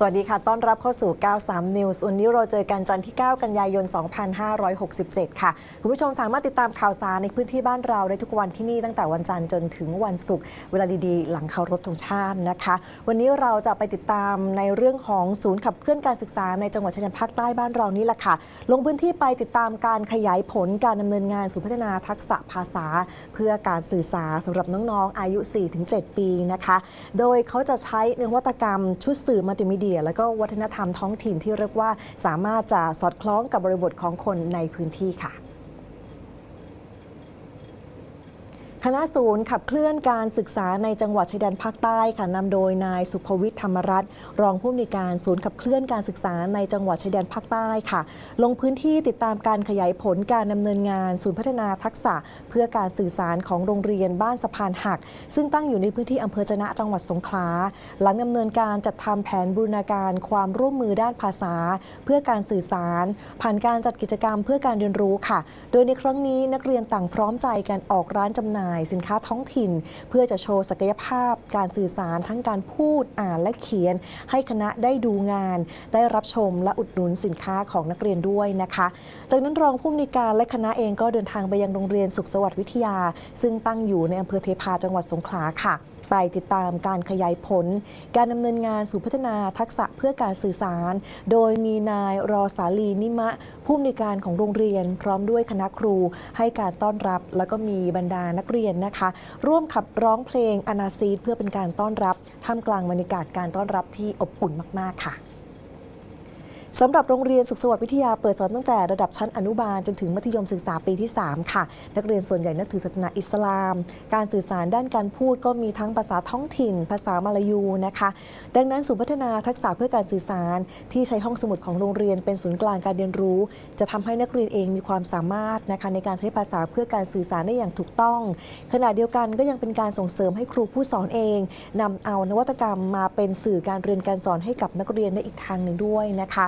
สวัสดีค่ะ ต้อนรับเข้าสู่ 93 News วันนี้เราเจอกันจันทร์ที่ 9 กันยายน 2567 ค่ะ คุณผู้ชมสามารถติดตามข่าวสารในพื้นที่บ้านเราได้ทุกวันที่นี่ตั้งแต่วันจันทร์จนถึงวันศุกร์ เวลาดีๆ หลังเคารพธงชาตินะคะ วันนี้เราจะไปติดตามในเรื่องของศูนย์ขับเคลื่อนการศึกษาในจังหวัดชายแดนภาคใต้บ้านเรานี่แหละค่ะ ลงพื้นที่ไปติดตามการขยายผลการดำเนินงานศูนย์พัฒนาทักษะภาษา เพื่อการสื่อสารสำหรับน้องๆ อายุ 4-7 ปีนะคะ โดยเขาจะใช้นวัตกรรมชุดสื่อมัลติมีเดียและก็วัฒนธรรมท้องถิ่นที่เรียกว่าสามารถจะสอดคล้องกับบริบทของคนในพื้นที่ค่ะ คณะศูนย์ขับเคลื่อนการศึกษาในจังหวัดชายแดนภาคใต้ค่ะนำโดยนายสุภวิทย์ธรรมรัตน์รองผู้อำนวยการศูนย์ขับเคลื่อนการศึกษาในจังหวัดชายแดนภาคใต้ค่ะ ลงพื้นที่ติดตามการขยายผลการดำเนินงานศูนย์พัฒนาทักษะ เพื่อการสื่อสารของโรงเรียนบ้านสะพานหัก ซึ่งตั้งอยู่ในพื้นที่อำเภอจะนะจังหวัดสงขลาหลังดำเนินการจัดทำแผนบูรณาการความร่วมมือด้านภาษา เพื่อการสื่อสาร ผ่านการจัดกิจกรรมเพื่อการเรียนรู้ค่ะ โดยในครั้งนี้นักเรียนต่างพร้อมใจกันออกร้านจำหน่ายสินค้าท้องถิ่น เพื่อจะโชว์ศักยภาพ การสื่อสารทั้งการพูดอ่านและเขียน ให้คณะได้ดูงาน ได้รับชมและอุดหนุนสินค้าของนักเรียนด้วยนะคะ จากนั้นรองผู้อำนวยการและคณะเองก็เดินทางไปยังโรงเรียนสุขสวัสดิ์วิทยา ซึ่งตั้งอยู่ในอำเภอเทพาจังหวัดสงขลาค่ะ ไปติดตามการขยายผล การดำเนินงานสู่พัฒนาทักษะเพื่อการสื่อสาร โดยมีนายรอสาลีนิมะ ผู้อำนวยการของโรงเรียน พร้อมด้วยคณะครูให้การต้อนรับ แล้วก็มีบรรดานักเรียนนะคะ ร่วมขับร้องเพลงอนาซีดเพื่อเป็นการต้อนรับท่ามกลางบรรยากาศการต้อนรับที่อบอุ่นมาก ๆ ค่ะ สำหรับโรงเรียนสุขสวัสดิ์วิทยาเปิดสอนตั้งแต่ระดับชั้นอนุบาลจนถึงมัธยมศึกษาปีที่ 3 ค่ะ นักเรียนส่วนใหญ่นับถือศาสนาอิสลาม การสื่อสารด้านการพูดก็มีทั้งภาษาท้องถิ่น ภาษามาลายูนะคะ ดังนั้นศูนย์พัฒนาทักษะเพื่อการสื่อสาร ที่ใช้ห้องสมุดของโรงเรียนเป็นศูนย์กลางการเรียนรู้ จะทำให้นักเรียนเองมีความสามารถนะคะในการใช้ภาษาเพื่อการสื่อสารได้อย่างถูกต้อง ขณะเดียวกันก็ยังเป็นการส่งเสริมให้ครูผู้สอนเองนำเอานวัตกรรมมาเป็นสื่อการเรียนการสอนให้กับนักเรียนในอีกทางหนึ่งด้วยนะคะ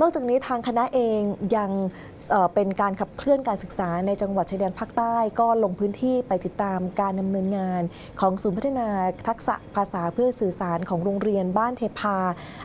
นอกจากนี้ทางคณะเองยังเเป็นการขับเคลื่อนการศึกษาในจังหวัดชายแดนภาคใต้ ก็ลงพื้นที่ไปติดตามการดำเนินงาน ของศูนย์พัฒนาทักษะภาษาเพื่อสื่อสารของโรงเรียนบ้านเทพา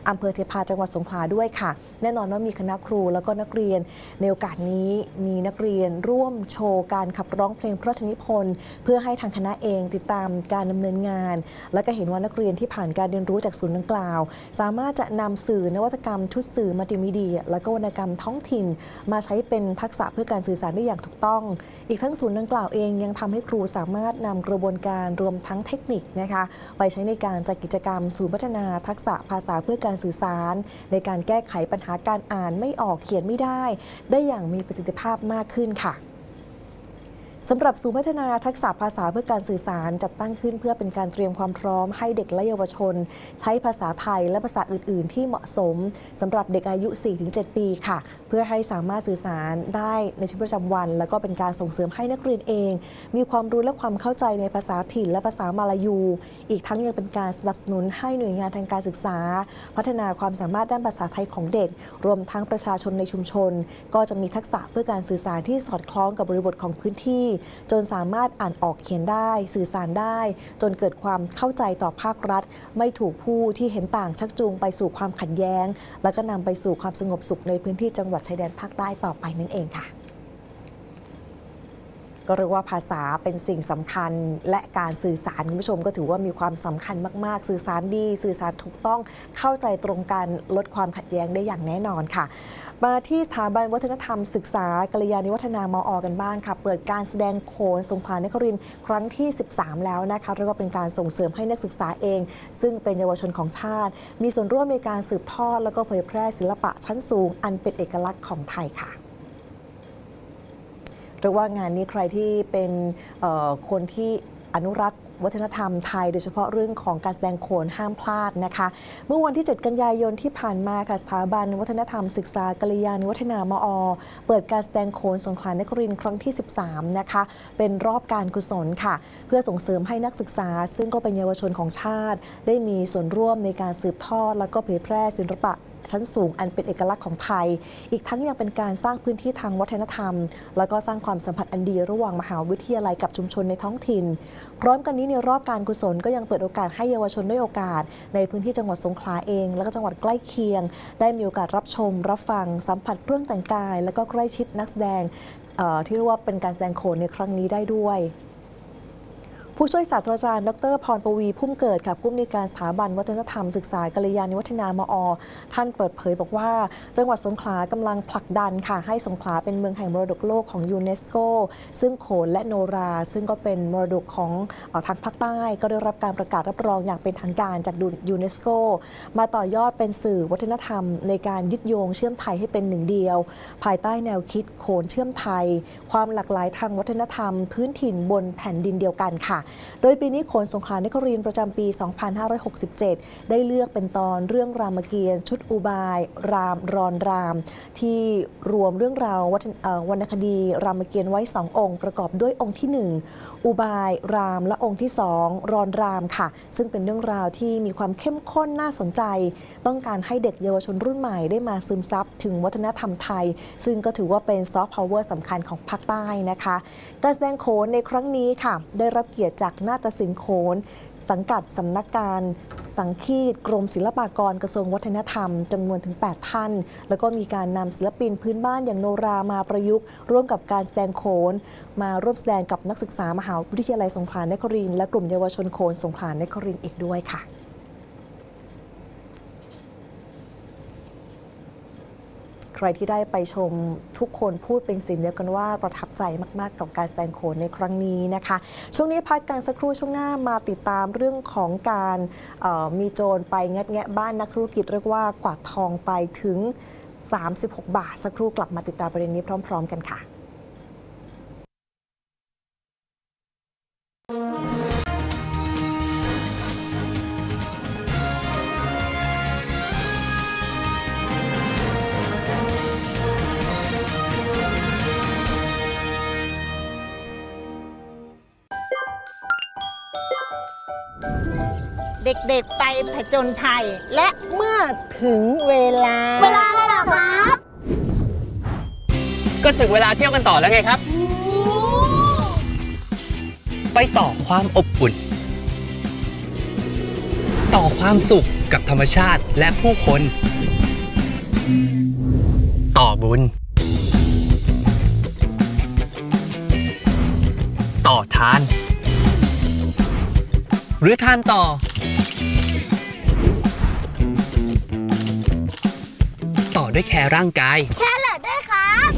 อำเภอเทพาจังหวัดสงขลาด้วยค่ะ แน่นอนว่ามีคณะครูแล้วก็นักเรียน ในโอกาสนี้มีนักเรียนร่วมโชว์การขับร้องเพลงพระราชนิพนธ์เพื่อให้ทางคณะเองติดตามการดำเนินงาน และก็เห็นว่านักเรียนที่ผ่านการเรียนรู้จากศูนย์ดังกล่าว สามารถจะนำสื่อนวัตกรรมชุดสื่อมัลติมีเดียและก็วรรณกรรมท้องถิ่น มาใช้เป็นทักษะเพื่อการสื่อสารได้อย่างถูกต้อง อีกทั้งศูนย์ดังกล่าวเองยังทำให้ครูสามารถนำกระบวนการรวมทั้งเทคนิคนะคะไปใช้ในการจัดกิจกรรมศูนย์พัฒนาทักษะภาษาเพื่อการสื่อสาร ในการแก้ไขปัญหาการอ่านไม่ออกเขียนไม่ได้ ได้อย่างมีประสิทธิภาพมากขึ้นค่ะ สำหรับศูนย์พัฒนาทักษะภาษาเพื่อการสื่อสารจัดตั้งขึ้นเพื่อเป็นการเตรียมความพร้อมให้เด็กและเยาวชน ใช้ภาษาไทยและภาษาอื่น ๆ ที่เหมาะสมสำหรับเด็กอายุ 4-7 ปีค่ะ เพื่อให้สามารถสื่อสารได้ในชีวิตประจำวัน แล้วก็เป็นการส่งเสริมให้นักเรียนเอง มีความรู้และความเข้าใจในภาษาถิ่นและภาษามาลายู อีกทั้งยังเป็นการสนับสนุนให้หน่วยงานทางการศึกษา พัฒนาความสามารถด้านภาษาไทยของเด็ก รวมทั้งประชาชนในชุมชน ก็จะมีทักษะเพื่อการสื่อสารที่สอดคล้องกับบริบทของพื้นที่จนสามารถอ่านออกเขียนได้ สื่อสารได้ จนเกิดความเข้าใจต่อภาครัฐ ไม่ถูกผู้ที่เห็นต่างชักจูงไปสู่ความขัดแย้ง แล้วก็นำไปสู่ความสงบสุขในพื้นที่จังหวัดชายแดนภาคใต้ต่อไปนั่นเองค่ะก็เรียกว่าภาษาเป็นสิ่งสำคัญและการสื่อสารคุณผู้ชมก็ถือว่ามีความสำคัญมาก ๆ สื่อสารดี สื่อสารถูกต้องเข้าใจตรงกันลดความขัดแย้งได้อย่างแน่นอนค่ะ มาที่สถาบันวัฒนธรรมศึกษากัลยาณิวัฒนามอกันบ้างค่ะ เปิดการแสดงโขนสงขลานครินครั้งที่ 13 แล้วนะคะเรียกว่าเป็นการส่งเสริมให้นักศึกษาเอง ซึ่งเป็นเยาวชนของชาติ มีส่วนร่วมในการสืบทอด แล้วก็เผยแพร่ศิลปะชั้นสูง อันเป็นเอกลักษณ์ของไทยค่ะเรียกว่างานนี้ใครที่เป็นคนที่อนุรักษ์ วัฒนธรรมไทยโดยเฉพาะเรื่องของการแสดงโขนห้ามพลาดนะคะ เมื่อวันที่ 7 กันยายนที่ผ่านมาค่ะสถาบัน วัฒนธรรมศึกษากัลยาณิวัฒนามอ เปิดการแสดงโขนสงขลานครินครั้งที่ 13 นะคะ เป็นรอบการกุศลค่ะ เพื่อส่งเสริมให้นักศึกษา ซึ่งก็เป็นเยาวชนของชาติ ได้มีส่วนร่วมในการสืบทอด แล้วก็เผยแพร่ศิลปะ ชั้นสูงอันเป็นเอกลักษณ์ของไทย อีกทั้งยังเป็นการสร้างพื้นที่ทางวัฒนธรรม แล้วก็สร้างความสัมพันธ์อันดีระหว่างมหาวิทยาลัยกับชุมชนในท้องถิ่น พร้อมกันนี้ในรอบการกุศลก็ยังเปิดโอกาสให้เยาวชนได้โอกาส ในพื้นที่จังหวัดสงขลาเอง แล้วก็จังหวัดใกล้เคียง ได้มีโอกาสรับชม รับฟัง สัมผัสเครื่องแต่งกาย แล้วก็ใกล้ชิดนักแสดงที่เรียกว่าเป็นการแสดงโขนในครั้งนี้ได้ด้วย ผู้ช่วยศาสตราจารย์ ดรพรปวีพุ่มเกิดค่ะผู้อำนวยการสถาบันวัฒนธรรมศึกษากัลยาณิวัฒนามอ ท่านเปิดเผยบอกว่า จังหวัดสงขลากำลังผลักดันค่ะ ให้สงขลาเป็นเมืองแห่งมรดกโลกของยูเนสโก ซึ่งโขนและโนรา ซึ่งก็เป็นมรดกของทางภาคใต้ ก็ได้รับการประกาศรับรองอย่างเป็นทางการจากยูเนสโก มาต่อยอดเป็นสื่อวัฒนธรรม ในการยึดโยงเชื่อมไทยให้เป็นหนึ่งเดียว ภายใต้แนวคิดโขนเชื่อมไทย ความหลากหลายทางวัฒนธรรม พื้นถิ่นบนแผ่นดินเดียวกันค่ะโดยปีนี้โขนสงขลานครินประจำปี 2567 ได้เลือกเป็นตอนเรื่องรามเกียรติ์ชุดอุบาย รามรอนราม ที่รวมเรื่องราววัฒนเอ่อวรรณคดีรามเกียรติ์ไว้สององค์ ประกอบด้วยองค์ที่หนึ่งอุบายรามและองค์ที่สองรอนรามค่ะ ซึ่งเป็นเรื่องราวที่มีความเข้มข้นน่าสนใจ ต้องการให้เด็กเยาวชนรุ่นใหม่ได้มาซึมซับถึงวัฒนธรรมไทย ซึ่งก็ถือว่าเป็นซอฟต์พาวเวอร์สำคัญของภาคใต้นะคะ การแสดงโขนในครั้งนี้ค่ะ ได้รับเกียรติจากนาฏศิลป์โขน สังกัดสำนักการสังคีตกรมศิลปากรกระทรวงวัฒนธรรมจำนวนถึง 8 ท่าน แล้วก็มีการนำศิลปินพื้นบ้านอย่างโนรามาประยุกต์ ร่วมกับการแสดงโขน มาร่วมแสดงกับนักศึกษามหาวิทยาลัยสงขลานครินทร์และกลุ่มเยาวชนโขนสงขลานครินทร์อีกด้วยค่ะ ใครที่ได้ไปชมทุกคนพูดเป็นเสิ่งเดียวกันว่าประทับใจมาก ๆ กับการแสดงโขนในครั้งนี้นะคะ ช่วงนี้พักกันสักครู่ช่วงหน้ามาติดตามเรื่องของการมีโจรไปงัดแงะบ้านนักธุรกิจเรียกว่ากวาดทองไปถึง 36 บาท สักครู่กลับมาติดตามประเด็นนี้พร้อม ๆ กันค่ะ ผจญภัย และเมื่อถึงเวลา เวลาแล้วเหรอครับก็ถึงเวลาเที่ยวกันต่อแล้วไงครับ ไปต่อความอบอุ่น ต่อความสุขกับธรรมชาติและผู้คน ต่อบุญ ต่อทาน หรือทานต่อ ด้วยแคร์ร่างกาย แค่แหละด้วยครับ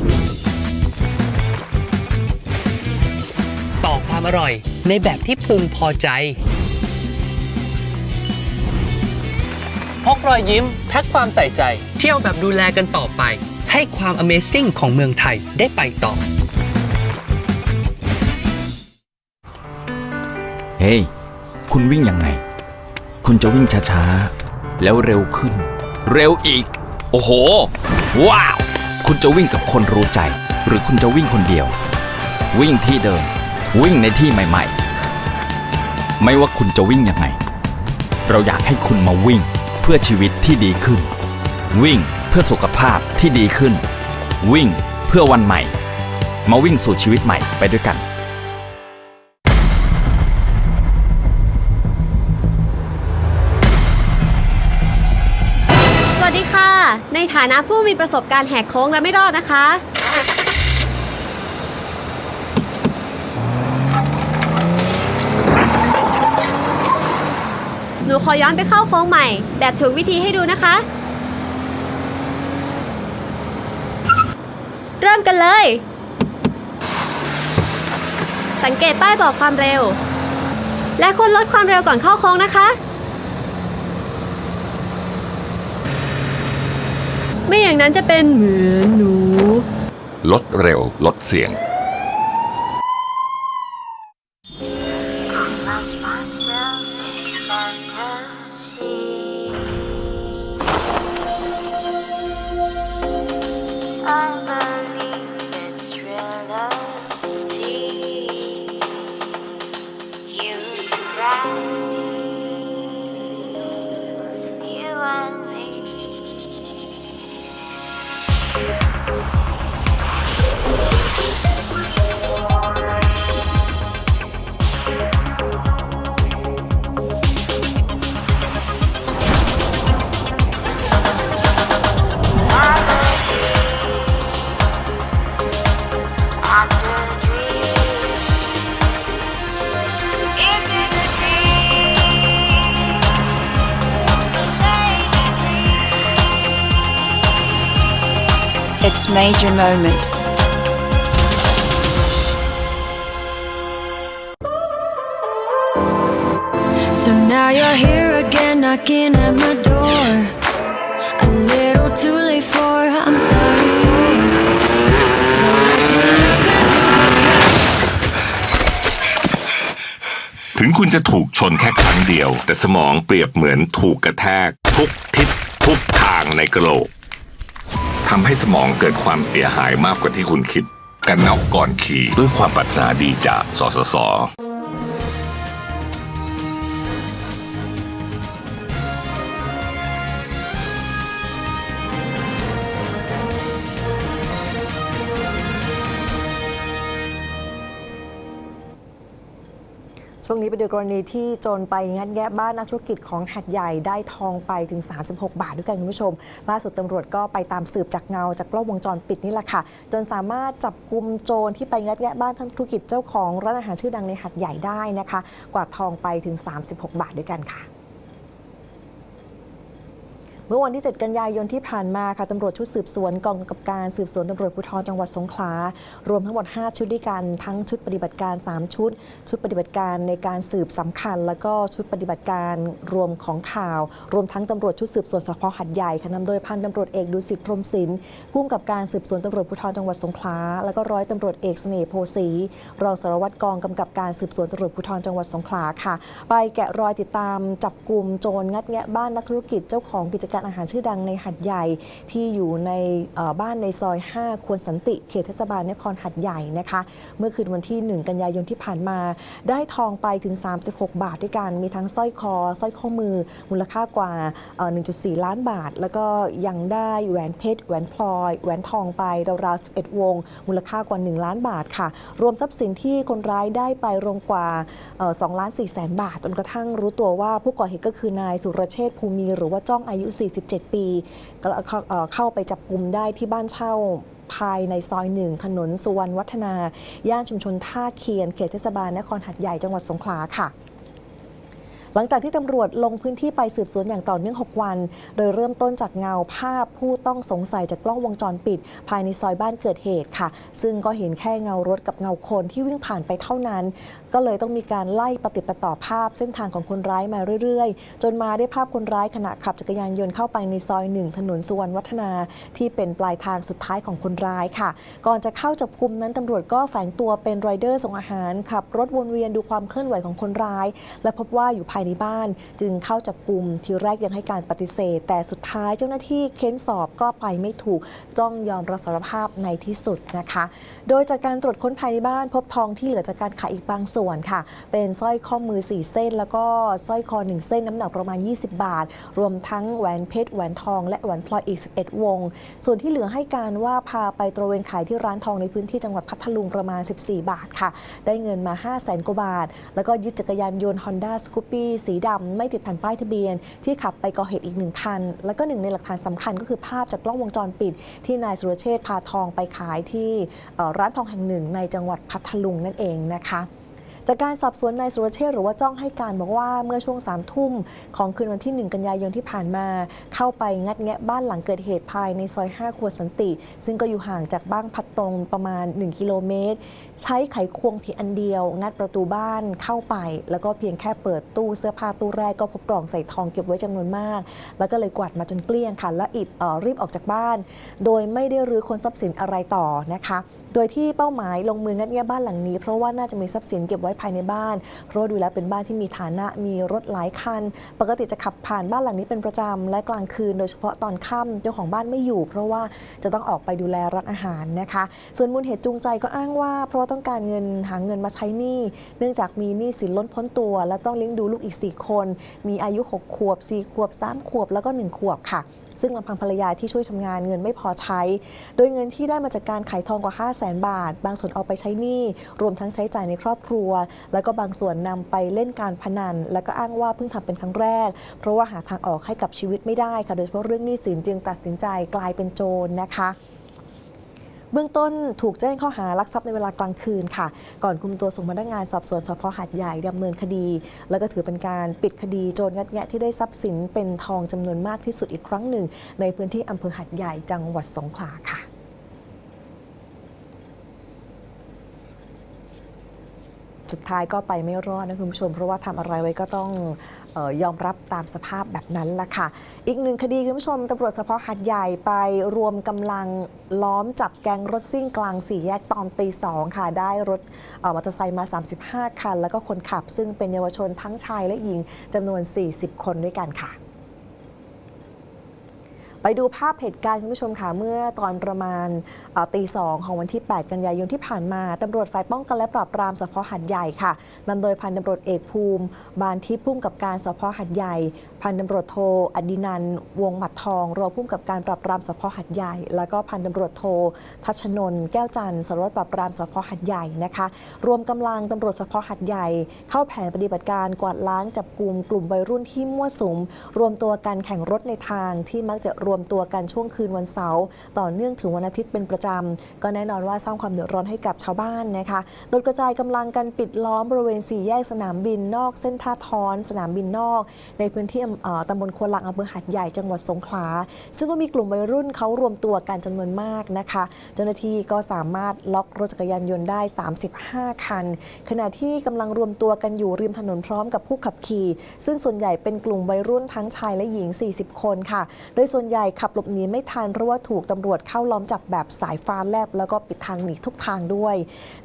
ต่อความอร่อยในแบบที่พุงพอใจพกรอยยิ้มแพ็คความใส่ใจ เที่ยวแบบดูแลกันต่อไป ให้ความ Amazing ของเมืองไทยได้ไปต่อ เฮ้ย คุณวิ่งยังไง คุณจะวิ่งช้าๆ แล้วเร็วขึ้น เร็วอีกโอ้โห ว้าว คุณจะวิ่งกับคนรู้ใจ หรือคุณจะวิ่งคนเดียว วิ่งที่เดิม วิ่งในที่ใหม่ ๆ ไม่ว่าคุณจะวิ่งยังไง เราอยากให้คุณมาวิ่งเพื่อชีวิตที่ดีขึ้น วิ่งเพื่อสุขภาพที่ดีขึ้น วิ่งเพื่อวันใหม่ มาวิ่งสู่ชีวิตใหม่ไปด้วยกัน ฐานะผู้มีประสบการณ์แหกโค้งและไม่รอดนะคะ หนูขอย้อนไปเข้าโค้งใหม่ แบบถูกวิธีให้ดูนะคะ เริ่มกันเลย สังเกตป้ายบอกความเร็ว และควรลดความเร็วก่อนเข้าโค้งนะคะ ไม่อย่างนั้นจะเป็นเหมือนหนู ลดเร็วลดเสียง major moment. So now you're here again, knocking at my door. A little too late for, I'm sorry for. 'cause you could cut ถึงคุณจะถูกชนแค่ครั้งเดียว แต่สมองเปรียบเหมือนถูกกระแทก ทุกทิศทุกทางในกระโหลก ทำให้สมองเกิดความเสียหายมากกว่าที่คุณคิด กันนอกก่อนขี่ด้วยความปรารถนาดีจากสสส ช่วงนี้ไปดูกรณีที่โจรไปงัดแงะบ้านนักธุรกิจของหัดใหญ่ได้ทองไปถึง 36 บาทด้วยกันคุณผู้ชม ล่าสุดตำรวจก็ไปตามสืบจากเงาจากกล้องวงจรปิดนี่แหละค่ะ จนสามารถจับกลุ่มโจรที่ไปงัดแงะบ้านทั้งธุรกิจเจ้าของร้านอาหารชื่อดังในหัดใหญ่ได้นะคะ กวาดทองไปถึง 36 บาทด้วยกันค่ะ เมื่อวันที่ 7 กันยายนที่ผ่านมาค่ะตำรวจชุดสืบสวนกองกำกับการสืบสวนตำรวจภูธรจังหวัดสงขลา รวมทั้งหมด 5 ชุดด้วยกัน ทั้งชุดปฏิบัติการ 3 ชุด ชุดปฏิบัติการในการสืบสำคัญ แล้วก็ชุดปฏิบัติการรวมของข่าว รวมทั้งตำรวจชุดสืบสวนสพหัดใหญ่ค่ะนำโดยพันตำรวจเอกดุสิตพรหมศิลป์ผู้กำกับการสืบสวนตำรวจภูธรจังหวัดสงขลา แล้วก็ร้อยตำรวจเอกเสน่ห์โพสีรองสารวัตรกองกำกับการสืบสวนตำรวจภูธรจังหวัดสงขลาค่ะ ไปแกะรอยติดตามจับกลุ่มโจรงัดแงะบ้านนักธุรกิจเจ้าของกิจการอาหารชื่อดังในหัดใหญ่ที่อยู่ในบ้านในซอย 5 ควรสันติเขตเทศบาลนครหัดใหญ่นะคะ เมื่อคืนวันที่ 1 กันยายนที่ผ่านมา ได้ทองไปถึง 36 บาทด้วยกันมีทั้งสร้อยคอสร้อยข้อมือ มูลค่ากว่าเอ่อ1.4 ล้านบาท แล้วก็ยังได้แหวนเพชรแหวนพลอย แหวนทองไปราวๆ 11 วง มูลค่ากว่า 1 ล้านบาทค่ะ รวมทรัพย์สินที่คนร้ายได้ไปรวมกว่า2ล้าน4แสนบาทจนกระทั่งรู้ตัวว่าผู้ก่อเหตุก็คือนายสุรเชษภูมีหรือว่าจ้องอายุ47 ปีก็เข้าไปจับกลุ่มได้ที่บ้านเช่าภายในซอยหนึ่งถนนสุวรรณวัฒนา ย่านชุมชนท่าเคียน เขตเทศบาลนครหัดใหญ่จังหวัดสงขลาค่ะหลังจากที่ตำรวจลงพื้นที่ไปสืบสวนอย่างต่อเนื่อง 6 วัน โดยเริ่มต้นจากเงาภาพผู้ต้องสงสัยจากกล้องวงจรปิด ภายในซอยบ้านเกิดเหตุค่ะ ซึ่งก็เห็นแค่เงารถกับเงาคนที่วิ่งผ่านไปเท่านั้น ก็เลยต้องมีการไล่ปฏิปต่อภาพเส้นทางของคนร้ายมาเรื่อยๆ จนมาได้ภาพคนร้ายขณะขับจักรยานยนต์เข้าไปในซอยหนึ่งถนนสุวรรณวัฒนาที่เป็นปลายทางสุดท้ายของคนร้ายค่ะ ก่อนจะเข้าจับกลุ่มนั้นตำรวจก็แฝงตัวเป็นไรเดอร์ส่งอาหารขับรถวนเวียนดูความเคลื่อนไหวของคนร้าย และพบว่าอยู่ภายในบ้าน จึงเข้าจับกลุ่มทีแรกยังให้การปฏิเสธ แต่สุดท้ายเจ้าหน้าที่เค้นสอบก็ไปไม่ถูกจ้องยอมรับสารภาพในที่สุดนะคะ โดยจากการตรวจค้นภายในบ้านพบทองที่เหลือจากการขายอีกบางส่วนค่ะ เป็นสร้อยข้อมือ 4 เส้น แล้วก็สร้อยคอ 1 เส้นน้ำหนักประมาณ 20 บาท รวมทั้งแหวนเพชรแหวนทอง และแหวนพลอยอีก 11 วง ส่วนที่เหลือให้การว่าพาไปตระเวนขายที่ร้านทองในพื้นที่จังหวัดพัทลุงประมาณ 14 บาทค่ะ ได้เงินมา 5 0 0แสนกว่าบาท แล้วก็ยึดจักรยานยนต์ Honda Scoopy สีดำไม่ติดแผ่นป้ายทะเบียน ที่ขับไปก่อเหตุอีกหนึ่งคัน แล้วก็หนึ่งในหลักฐานสำคัญก็คือภาพจากกล้องวงจรปิด ที่นายสุรเชษฐ์พาทองไปขายที่ร้านทองแห่งหนึ่งในจังหวัดพัทลุงนั่นเองนะคะ จากการสอบสวนนายสุรเชษหรือว่าจ้องให้การบอกว่าเมื่อช่วงสามทุ่มของคืนวันที่ 1 กันยายนที่ผ่านมา เข้าไปงัดแงะบ้านหลังเกิดเหตุภายในซอย 5 ครัวสันติ ซึ่งก็อยู่ห่างจากบ้านพัดตรงประมาณ 1 กิโลเมตร ใช้ไขควงเพียงอันเดียว งัดประตูบ้านเข้าไป แล้วก็เพียงแค่เปิดตู้เสื้อผ้าตู้แรกก็พบกล่องใส่ทองเก็บไว้จำนวนมาก แล้วก็เลยกวาดมาจนเกลี้ยงค่ะและอิบรีบออกจากบ้าน โดยไม่ได้รื้อคนทรัพย์สินอะไรต่อนะคะ โดยที่เป้าหมายลงมืองัดแงะบ้านหลังนี้ เพราะว่าน่าจะมีทรัพย์สินเก็บไว้ภายในบ้าน เพราะดูแล้วเป็นบ้านที่มีฐานะมีรถหลายคัน ปกติจะขับผ่านบ้านหลังนี้เป็นประจำและกลางคืน โดยเฉพาะตอนค่ำเจ้าของบ้านไม่อยู่ เพราะว่าจะต้องออกไปดูแลร้านอาหารนะคะ ส่วนมูลเหตุจูงใจก็อ้างว่า เพราะต้องการเงินหาเงินมาใช้หนี้เนื่องจากมีหนี้สินล้นพ้นตัว และต้องเลี้ยงดูลูกอีก 4 คน มีอายุ 6 ขวบ 4 ขวบ 3 ขวบ แล้วก็ 1 ขวบค่ะ ซึ่งลำพังภรรยาที่ช่วยทำงานเงินไม่พอใช้ โดยเงินที่ได้มาจากการขายทองกว่า5 0 0แสนบาท บางส่วนเอาไปใช้หนี้ รวมทั้งใช้จ่ายในครอบครัว แล้วก็บางส่วนนำไปเล่นการพนัน แล้วก็อ้างว่าเพิ่งทำเป็นครั้งแรก เพราะว่าหาทางออกให้กับชีวิตไม่ได้ค่ะ โดยเฉพาะเรื่องหนี้สินจึงตัดสินใจกลายเป็นโจรนะคะเบื้องต้นถูกแจ้งข้อหารักทรัพย์ในเวลากลางคืนค่ะ ก่อนคุมตัวส่งพนักงานสอบสวนสพหาดใหญ่ดำเนินคดี แล้วก็ถือเป็นการปิดคดีโจรงัดแงะที่ได้ทรัพย์สินเป็นทองจำนวนมากที่สุดอีกครั้งหนึ่ง ในพื้นที่อำเภอหาดใหญ่จังหวัดสงขลาค่ะ สุดท้ายก็ไปไม่รอดนะคุณผู้ชม เพราะว่าทำอะไรไว้ก็ต้องออยอมรับตามสภาพแบบนั้นละค่ะ อีกหนึ่งคดีคุณผู้ชมตำรวจสพหัดใหญ่ไปรวมกำลังล้อมจับแก๊งรถซิ่งกลางสี่แยกตอนตีสองค่ะ ได้รถมอเตอร์ไซค์มา 35 คัน แล้วก็คนขับซึ่งเป็นเยาวชนทั้งชายและหญิงจำนวน 40 คนด้วยกันค่ะ ไปดูภาพเหตุการณ์คุณผู้ชมค่ะเมื่อตอนประมาณตีสองของวันที่ 8 กันยายนที่ผ่านมาตำรวจฝ่ายป้องกันและปราบปรามสพหัดใหญ่ค่ะนำโดยพันตำรวจเอกภูมิ บานทิพย์พุ่มกับการสพหัดใหญ่ พันตำรวจโทอดินันวงหมัดทองรองพุ่มกับการปราบปรามสพหัดใหญ่ แล้วก็พันตำรวจโททัชนน์แก้วจันทร์สารวัตรปราบปรามสพหัดใหญ่นะคะ รวมกำลังตำรวจสพหัดใหญ่ เข้าแผนปฏิบัติการกวาดล้างจับกลุ่มกลุ่มวัยรุ่นที่มั่วสุม รวมตัวกันแข่งรถในทางที่มักจะรวมมตัวกันช่วงคืนวันเสาร์ต่อเนื่องถึงวันอาทิตย์เป็นประจำ ก็แน่นอนว่าสร้างความเดือดร้อนให้กับชาวบ้านนะคะโดยกระจายกำลังกันปิดล้อมบริเวณสี่แยกสนามบินนอก เส้นท่าทอน สนามบินนอก ในพื้นที่ตำบลควนหลังอำเภอหัดใหญ่จังหวัดสงขลา ซึ่งก็มีกลุ่มวัยรุ่นเขารวมตัวกันจำนวนมากนะคะ เจ้าหน้าที่ก็สามารถล็อกรถจักรยานยนต์ได้ 35 คัน ขณะที่กำลังรวมตัวกันอยู่ริมถนนพร้อมกับผู้ขับขี่ ซึ่งส่วนใหญ่เป็นกลุ่มวัยรุ่นทั้งชายและหญิง 40 คนค่ะ โดยส่วนใหญ่ขับหลบหนีไม่ทันเพราะว่าถูกตำรวจเข้าล้อมจับแบบสายฟ้าแลบ แล้วก็ปิดทางหนีทุกทางด้วย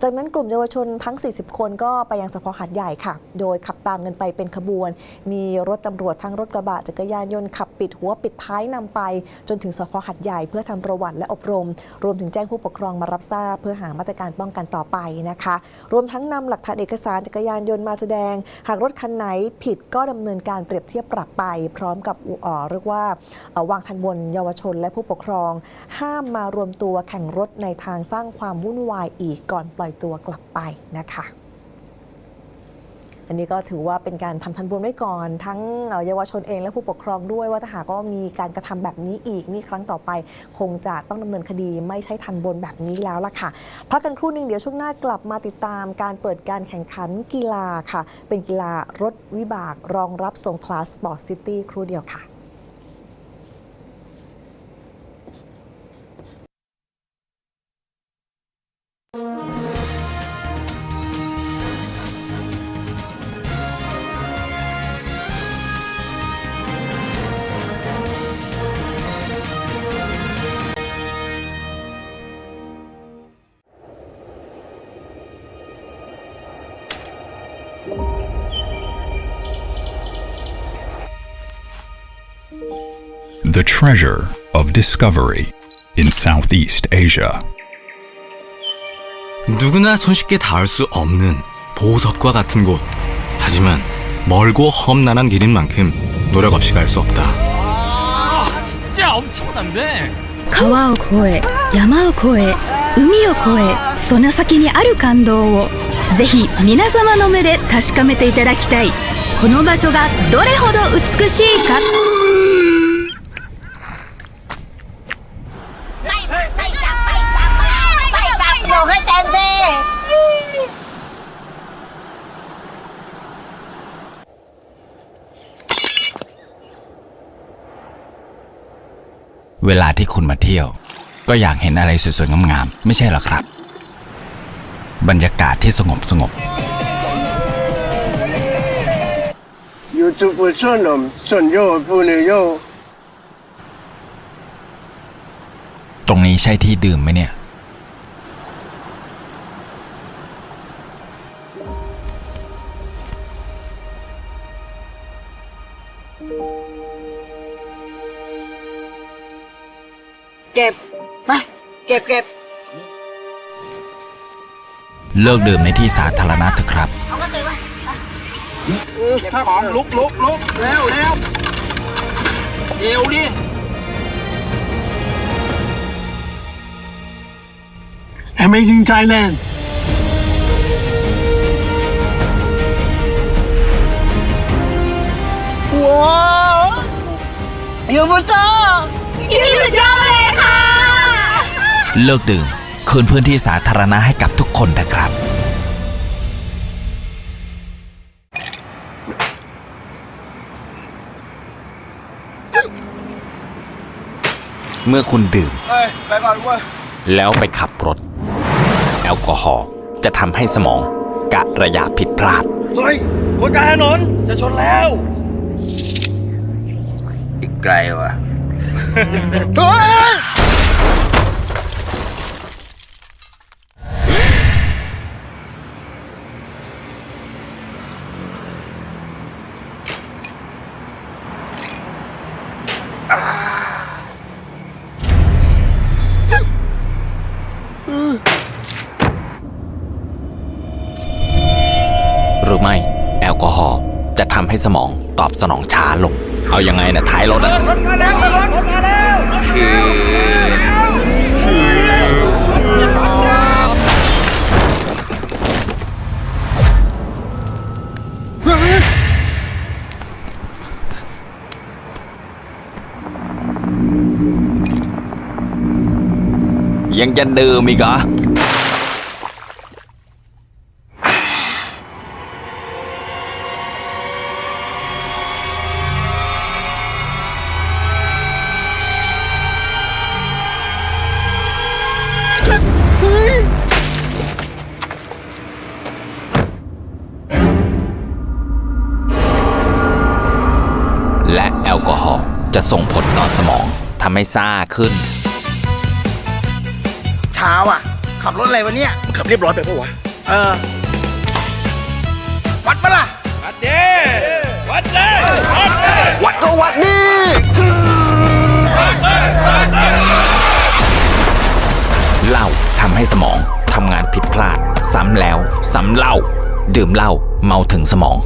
จากนั้นกลุ่มเยาวชนทั้ง 40 คนก็ไปยังสพหัดใหญ่ค่ะ โดยขับตามกันไปเป็นขบวน มีรถตำรวจทั้งรถกระบะจักรยานยนต์ขับปิดหัวปิดท้ายนำไป จนถึงสพหัดใหญ่เพื่อทำประวัติและอบรม รวมถึงแจ้งผู้ปกครองมารับทราบ เพื่อหามาตรการป้องกันต่อไปนะคะ รวมทั้งนำหลักฐานเอกสารจักรยานยนต์มาแสดง หากรถคันไหนผิดก็ดำเนินการเปรียบเทียบปรับไป พร้อมกับเอ่อเรียกว่าวางทันบนเยาวชนและผู้ปกครอง ห้ามมารวมตัวแข่งรถในทางสร้างความวุ่นวายอีกก่อนปล่อยตัวกลับไปนะคะอันนี้ก็ถือว่าเป็นการทำทันบนไว้ก่อน ทั้งเยาวชนเองและผู้ปกครองด้วยว่าถ้าหากว่ามีการกระทำแบบนี้อีกนี่ครั้งต่อไป คงจะต้องดำเนินคดีไม่ใช่ทันบนแบบนี้แล้วล่ะค่ะ พักกันครู่หนึ่งเดี๋ยวช่วงหน้ากลับมาติดตามการเปิดการแข่งขันกีฬาค่ะ เป็นกีฬารถวิบากรองรับสงขลาสปอร์ตซิตี้ครู่เดียวค่ะ The treasure of discovery in Southeast Asia. 누구나 손쉽게 닿을 수 없는 보석과 같은 곳. 하지만 멀고 험난한 길인 만큼 노력 없이 갈 수 없다. 진짜 엄청난데? 川を越え山を越え海を越えその先にある感動をぜひ皆様の目で確かめていただきたいこの場所がどれほど美しいか เวลาที่คุณมาเที่ยว ก็อยากเห็นอะไรสวยๆงามๆไม่ใช่หรอครับ บรรยากาศที่สงบสงบ YouTube 顺넘顺右不能右。 ตรงนี้ใช่ที่ดื่มไหมเนี่ย ก็บไปเก็บเก็บเลิกดื่มในที่สาธารณะเถอะครับ เอาก็ตื่นมาของลุกลุกลุกเร็วเร็วเอวดิ Amazing Thailand ว้าวอยู่บนโต๊ะ เลิกดื่ม คืนพื้นที่สาธารณะให้กับทุกคนนะครับ เมื่อคุณดื่ม เอ้ยไปก่อนเว้ยแล้วไปขับรถ แอลกอฮอล์จะทำให้สมองกะระยะผิดพลาด เฮ้ยคนกลางถนนจะชนแล้ว อีกไกลวะเฮ้ย หรือไม่ แอลกอฮอล์จะทำให้สมอง ตอบสนองช้าลง เอายังไงนะท้ายรถอะรถมาแล้วรถมาแล้วคือยังจะดื่มอีกเหรอ ทำให้ซ่าขึ้น เช้าอะ ขับรถอะไรวะเนี่ยมันขับเรียบร้อยไปปะวะ เออ วัดปะล่ะ วัดเด้วัดเด้วัดก็วัดนี่เหล้าทำให้สมองทำงานผิดพลาด ซ้ำแล้ว ซ้ำเล่า ดื่มเหล้าเมาถึงสมอง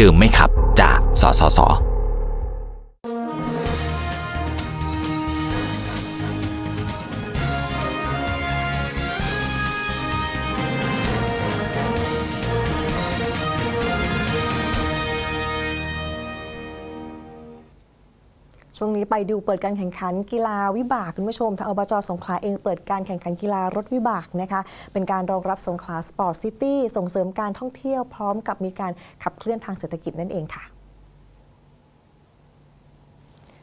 ดื่มไม่ขับจากสสส นี้ไปดูเปิดการแข่งขันกีฬาวิบากคุณผู้ชมทางอบจสงขลาเองเปิดการแข่งขันกีฬารถวิบากนะคะ เป็นการรองรับสงขลาสปอร์ตซิตี้ส่งเสริมการท่องเที่ยวพร้อมกับมีการขับเคลื่อนทางเศรษฐกิจนั่นเองค่ะ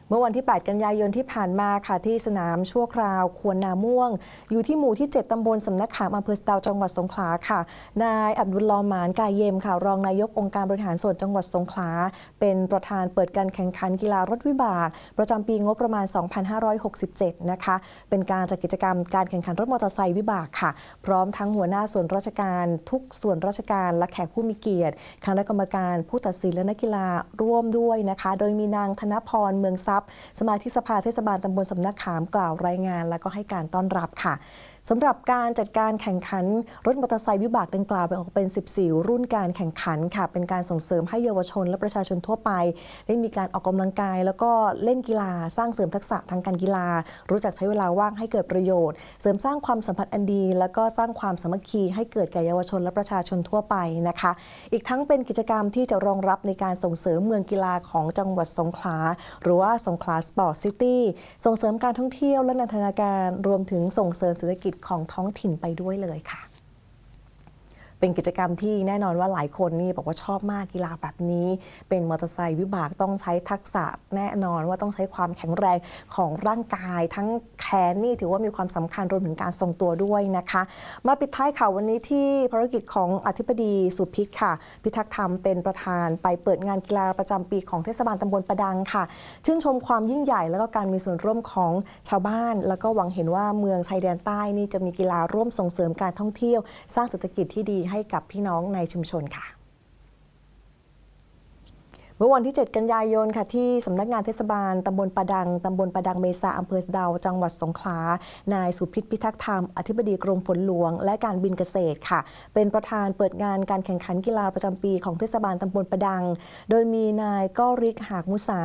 เมื่อวันที่ 8 กันยายนที่ผ่านมาค่ะที่สนามชั่วคราว ควรนาม่วง อยู่ที่หมู่ที่ 7 ตำบลสำนักขามอำเภอสะเดาวจังหวัดสงขลาค่ะ นายอับดุลลอฮ์หมานกายเยมค่ะรองนายกองค์การบริหารส่วนจังหวัดสงขลา เป็นประธานเปิดการแข่งขันกีฬารถวิบาก ประจำปีงบประมาณ 2567 นะคะ เป็นการจัดกิจกรรมการแข่งขันรถมอเตอร์ไซค์วิบากค่ะ พร้อมทั้งหัวหน้าส่วนราชการทุกส่วนราชการและแขกผู้มีเกียรติคณะกรรมการผู้ตัดสินและนักกีฬาร่วมด้วยนะคะ โดยมีนางธนพรเมืองทรัพยสมาชิกสภาเทศบาลตำบลสำนักขามกล่าวรายงาน และก็ให้การต้อนรับค่ะ สำหรับการจัดการแข่งขันรถมอเตอร์ไซค์วิบากดังกล่าวแบ่งออกเป็น 14 รุ่นการแข่งขันค่ะ เป็นการส่งเสริมให้เยาวชนและประชาชนทั่วไป ได้มีการออกกำลังกาย แล้วก็เล่นกีฬาสร้างเสริมทักษะทางการกีฬา รู้จักใช้เวลาว่างให้เกิดประโยชน์ เสริมสร้างความสัมพันธ์อันดี แล้วก็สร้างความสามัคคีให้เกิดแก่เยาวชนและประชาชนทั่วไปนะคะ อีกทั้งเป็นกิจกรรมที่จะรองรับในการส่งเสริมเมืองกีฬาของจังหวัดสงขลาหรือว่าสงขลาสปอร์ตซิตี้ส่งเสริมการท่องเที่ยวและนันทนาการรวมถึงส่งเสริมเศรษฐกิจของท้องถิ่นไปด้วยเลยค่ะ เป็นกิจกรรมที่แน่นอนว่าหลายคนนี่บอกว่าชอบมากกีฬาแบบนี้ เป็นมอเตอร์ไซค์วิบากต้องใช้ทักษะแน่นอนว่าต้องใช้ความแข็งแรงของร่างกาย ทั้งแขนนี่ถือว่ามีความสำคัญรวมถึงการทรงตัวด้วยนะคะ มาปิดท้ายข่าววันนี้ที่ภารกิจของอธิบดีสุพิษค่ะ พิทักษ์ธรรมเป็นประธานไปเปิดงานกีฬาประจำปีของเทศบาลตำบลประดังค่ะ ชื่นชมความยิ่งใหญ่แล้วก็การมีส่วนร่วมของชาวบ้าน แล้วก็หวังเห็นว่าเมืองชายแดนใต้นี่จะมีกีฬาร่วมส่งเสริมการท่องเที่ยว สร้างเศรษฐกิจที่ดีให้กับพี่น้องในชุมชนค่ะ มื่อวันที่ 7 กันยายนค่ะที่สำนักงานเทศบาลตำบลประดังตำบลประดังเมษาอำเภอสเดาว จังหวัดสงขลา นายสุพิษพิทักษ์ธรรม อธิบดีกรมฝนหลวง และการบินเกษตรค่ะ เป็นประธานเปิดงานการแข่งขันกีฬาประจำปีของเทศบาลตำบลประดัง โดยมีนายก้อริกหากมุสา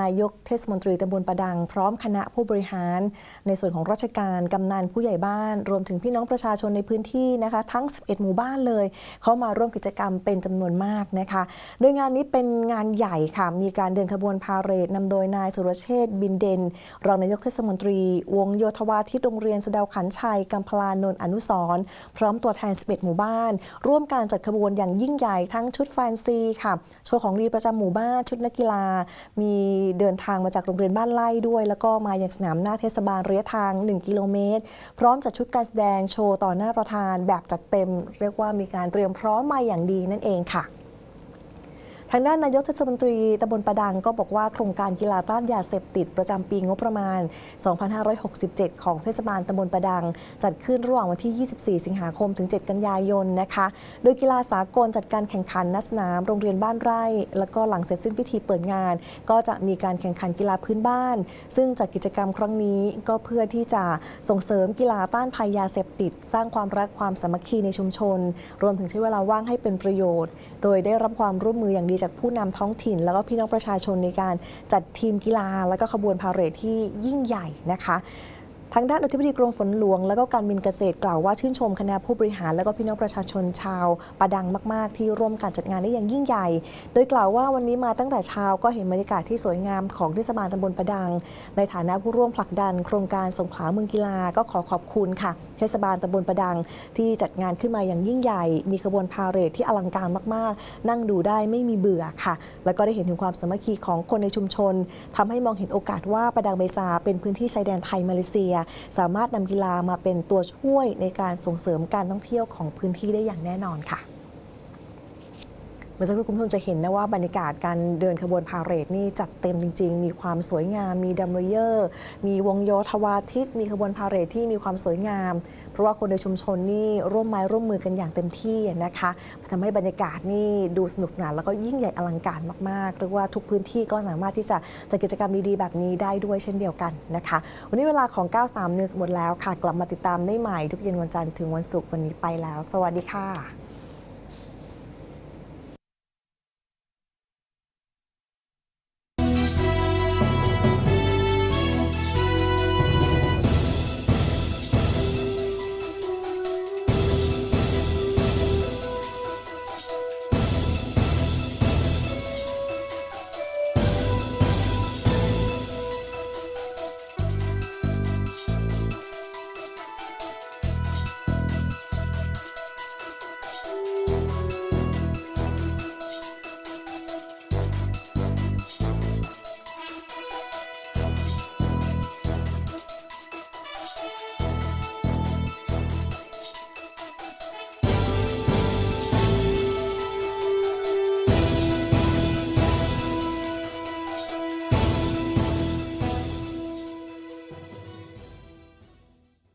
นายกเทศมนตรีตำบลประดัง พร้อมคณะผู้บริหาร ในส่วนของราชการกำนันผู้ใหญ่บ้าน รวมถึงพี่น้องประชาชนในพื้นที่นะคะ ทั้ง 11 หมู่บ้านเลย เข้ามาร่วมกิจกรรมเป็นจำนวนมากนะคะ โดยงานนี้เป็นงานใหญ่ค่ะ มีการเดินขบวนพาเหรดนำโดยนายสุรเชษบินเดน รองนายกเทศมนตรี วงโยธวาทิตโรงเรียนสดาวขันชัยกัมพลานนท์อนุสรพร้อมตัวแทน 11 หมู่บ้าน ร่วมการจัดขบวนอย่างยิ่งใหญ่ทั้งชุดแฟนซีค่ะ โชว์ของดีประจำหมู่บ้านชุดนักกีฬา มีเดินทางมาจากโรงเรียนบ้านไร่ด้วย แล้วก็มาอย่างสนามหน้าเทศบาลระยะทาง 1 กิโลเมตร พร้อมจัดชุดการแสดงโชว์ต่อหน้าประธานแบบจัดเต็ม เรียกว่ามีการเตรียมพร้อมมาอย่างดีนั่นเองค่ะางด้านนายกเทศมนตรีตำบลประดังก็บอกว่าโครงการกีฬาต้านยาเสพติดประจำปีงบประมาณ 2567 ของเทศบาลตำบลประดัง จัดขึ้นระหว่างวันที่ 24 สิงหาคมถึง 7 กันยายนนะคะ โดยกีฬาสากลจัดการแข่งขันนัสนาม โรงเรียนบ้านไร่ แล้วก็หลังเสร็จสิ้นพิธีเปิดงาน ก็จะมีการแข่งขันกีฬาพื้นบ้าน ซึ่งจัดกิจกรรมครั้งนี้ก็เพื่อที่จะส่งเสริมกีฬาต้านภัยยาเสพติด สร้างความรักความสามัคคีในชุมชน รวมถึงใช้เวลาว่างให้เป็นประโยชน์ โดยได้รับความร่วมมืออย่างดีจากผู้นำท้องถิ่น แล้วก็พี่น้องประชาชนในการจัดทีมกีฬา แล้วก็ขบวนพาเหรดที่ยิ่งใหญ่นะคะ ทางด้านอธิบดีกรมฝนหลวง และก็การบินเกษตรกล่าวว่าชื่นชมคณะผู้บริหาร และก็พี่น้องประชาชนชาวประดังมาก ๆ ที่ร่วมการจัดงานได้อย่างยิ่งใหญ่ โดยกล่าวว่าวันนี้มาตั้งแต่เช้าก็เห็นบรรยากาศที่สวยงามของเทศบาลตำบลประดัง ในฐานะผู้ร่วมผลักดัน โครงการสงขลาเมืองกีฬาก็ขอขอบคุณค่ะ เทศบาลตำบลประดัง ที่จัดงานขึ้นมาอย่างยิ่งใหญ่ มีขบวนพาเหรดที่อลังการมาก ๆ นั่งดูได้ไม่มีเบื่อค่ะ แล้วก็ได้เห็นถึงความสามัคคีของคนในชุมชนทำให้มองเห็นโอกาสว่าประดังเบซาเป็นพื้นที่ชายแดนไทยมาเลเซียสามารถนำกีฬามาเป็นตัวช่วยในการส่งเสริมการท่องเที่ยวของพื้นที่ได้อย่างแน่นอนค่ะ มื่อสักครู่คุณผู้ชมจะเห็นนะว่าบรรยากาศการเดินขบวนพาเหรดนี่จัดเต็มจริง ๆ มีความสวยงาม มีดัมเบลเยอร์ มีวงโยธวาทิต มีขบวนพาเหรดที่มีความสวยงาม เพราะว่าคนในชุมชนนี่ร่วมไม้ร่วมมือกันอย่างเต็มที่นะคะทำให้บรรยากาศนี่ดูสนุกสนานแล้วก็ยิ่งใหญ่อลังการมากๆเรียกว่าทุกพื้นที่ก็สามารถที่จะจัดกิจกรรมดีๆแบบนี้ได้ด้วยเช่นเดียวกันนะคะ วันนี้เวลาของ 93 News หมดแล้วค่ะ กลับมาติดตามได้ใหม่ทุกเย็นวันจันทร์ถึงวันศุกร์วันนี้ไปแล้ว สวัสดีค่ะ